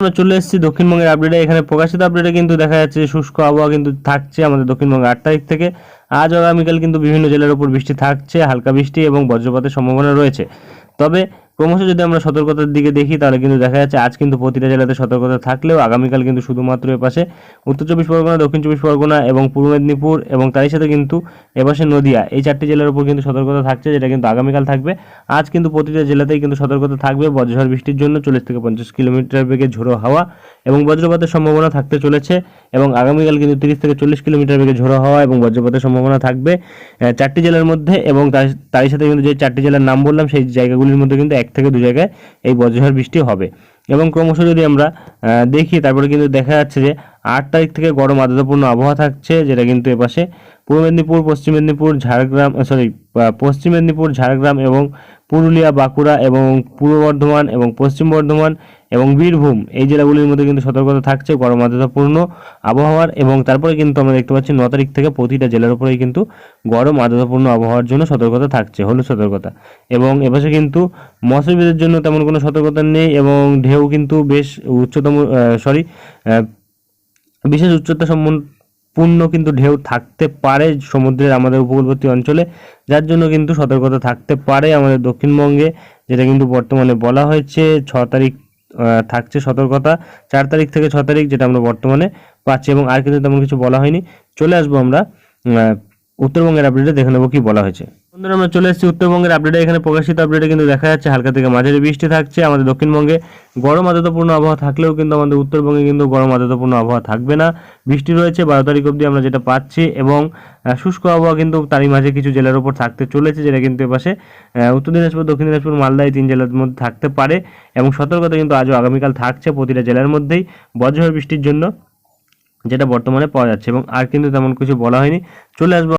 আমরা চলে এসেছি দক্ষিণবঙ্গের আপডেটে এখানে প্রকাশিত আপডেটে কিন্তু দেখা যাচ্ছে শুষ্ক আবহাওয়া কিন্তু থাকছে আমাদের দক্ষিণবঙ্গে আট তারিখ থেকে। আজ আগামীকাল কিন্তু বিভিন্ন জেলার উপর বৃষ্টি থাকছে, হালকা বৃষ্টি এবং বজ্রপাতের সম্ভাবনা রয়েছে। তবে ক্রমশ যদি আমরা সতর্কতার দিকে দেখি, তাহলে কিন্তু দেখা যাচ্ছে আজ কিন্তু প্রতিটা জেলাতে সতর্কতা থাকলেও আগামীকাল কিন্তু শুধুমাত্র এপাশে উত্তর চব্বিশ পরগনা, দক্ষিণ চব্বিশ পরগনা এবং পূর্ব মেদিনীপুর এবং তারই সাথে কিন্তু এপাশে নদিয়া। এই চারটি জেলার উপর কিন্তু সতর্কতা থাকছে, যেটা কিন্তু আগামীকাল থাকবে। আজ কিন্তু প্রতিটা জেলাতেই কিন্তু সতর্কতা থাকবে। বজ্রঝড় বৃষ্টির জন্য চল্লিশ থেকে পঞ্চাশ কিলোমিটার বেগে ঝোড়ো হাওয়া এবং বজ্রপাতের সম্ভাবনা থাকতে চলেছে। এবং আগামীকাল কিন্তু তিরিশ থেকে চল্লিশ কিলোমিটার বেগে ঝোড়ো হওয়া এবং বজ্রপাতের সম্ভাবনা থাকবে। চারটি জেলার মধ্যে এবং তার- সাথে কিন্তু যে চারটি জেলার নাম বললাম, সেই জায়গাগুলির মধ্যে কিন্তু এক থেকে দু জায়গায় এই বজ্রঝড় বৃষ্টি হবে। এবং ক্রমশ যদি আমরা দেখি, তারপরে কিন্তু দেখা যাচ্ছে যে আট তারিখ থেকে গরম আর্দ্রতাপূর্ণ আবহাওয়া থাকছে, যেটা কিন্তু এপাশে পূর্ব মেদিনীপুর, পশ্চিম মেদিনীপুর, ঝাড়গ্রাম সরি পশ্চিম মেদিনীপুর, ঝাড়গ্রাম এবং পুরুলিয়া, বাঁকুড়া এবং পূর্ব বর্ধমান এবং পশ্চিম বর্ধমান এবং বীরভূম, এই জেলাগুলির মধ্যে কিন্তু সতর্কতা থাকছে গরম আর্দ্রতাপূর্ণ আবহাওয়ার এবং তারপরে কিন্তু আমরা দেখতে পাচ্ছি ন তারিখ থেকে প্রতিটা জেলার উপরেই কিন্তু গরম আর্দ্রতাপূর্ণ আবহাওয়ার জন্য সতর্কতা থাকছে, হলুদ সতর্কতা। এবং এপাশে কিন্তু মৎস্যবিদের জন্য তেমন কোনো সতর্কতা নেই এবং ঢেউ কিন্তু বেশ উচ্চতম সরি বিশেষ উচ্চতা সম্পূর্ণ কিন্তু ঢেউ থাকতে পারে সমুদ্রের আমাদের উপকূলবর্তী অঞ্চলে, যার জন্য কিন্তু সতর্কতা থাকতে পারে আমাদের দক্ষিণবঙ্গে, যেটা কিন্তু বর্তমানে বলা হয়েছে, ছ তারিখ থাকছে সতর্কতা। চার তারিখ থেকে ছ তারিখ যেটা আমরা বর্তমানে পাচ্ছি এবং আর কিন্তু তেমন কিছু বলা হয়নি। চলে আসব আমরা উত্তরবঙ্গের আপডেটে দেখে নেব কি বলা হয়েছে। বন্ধুরা, আমরা চলে এসেছি উত্তরবঙ্গের আপডেটে এখানে প্রকাশিত আপডেটে কিন্তু দেখা যাচ্ছে, হালকা থেকে মাঝারি বৃষ্টি থাকছে। আমাদের দক্ষিণবঙ্গে গরম আর্দ্রতাপূর্ণ আবহাওয়া থাকলেও কিন্তু আমাদের উত্তরবঙ্গে কিন্তু গরম আর্দ্রতাপূর্ণ আবহাওয়া থাকবে না। বৃষ্টি রয়েছে, বারো তারিখ অবধি আমরা যেটা পাচ্ছি এবং শুষ্ক আবহাওয়া কিন্তু তারই মাঝে কিছু জেলার উপর থাকতে চলেছে, যেটা কিন্তু এপাশে উত্তর দিনাজপুর, দক্ষিণ দিনাজপুর, মালদা এই তিন জেলার মধ্যে থাকতে পারে এবং সতর্কতা কিন্তু আজও আগামীকাল থাকছে প্রতিটা জেলার মধ্যেই বজ্রঝড় বৃষ্টির জন্য, যেটা বর্তমানে পাওয়া যাচ্ছে এবং আর কিন্তু তেমন কিছু বলা হয়নি। চলে আসব